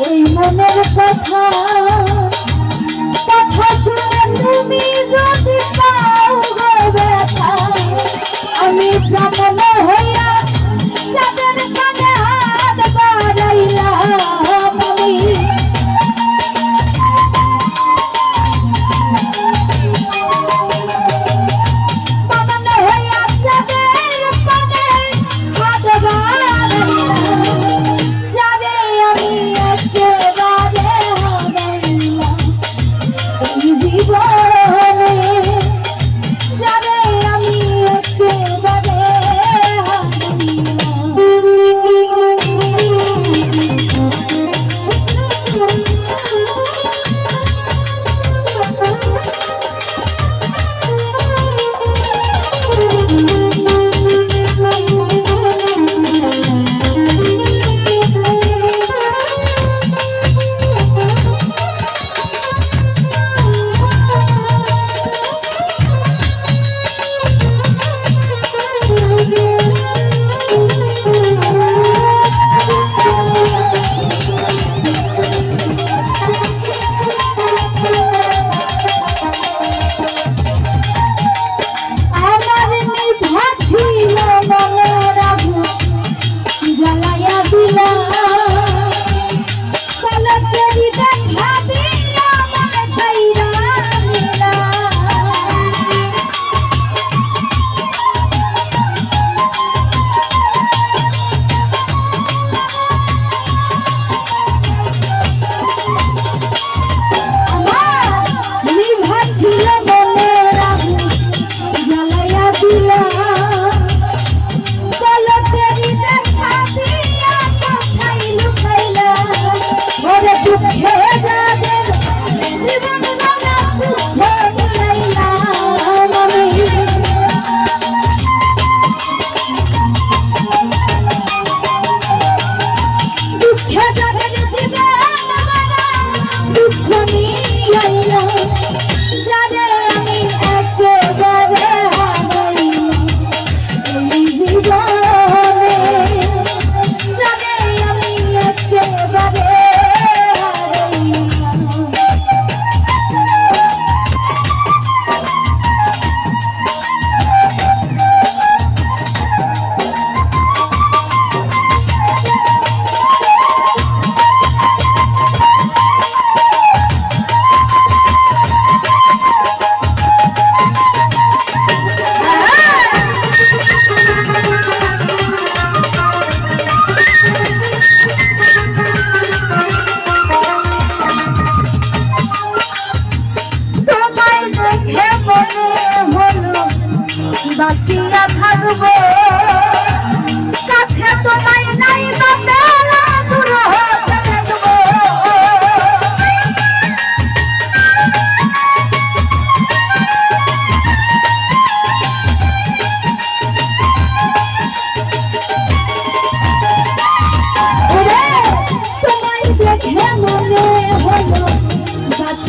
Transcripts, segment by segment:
এই মনের কথা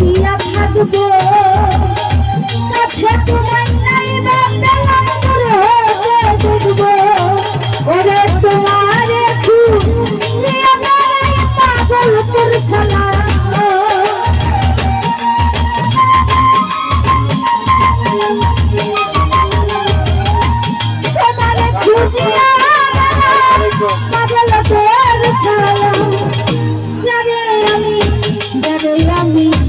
বাঁচিয়া থাকব। কাছে তোমার নাই বাপেলাম ডুববো ওরে তোমার একটু পাগল করছানা Thank you.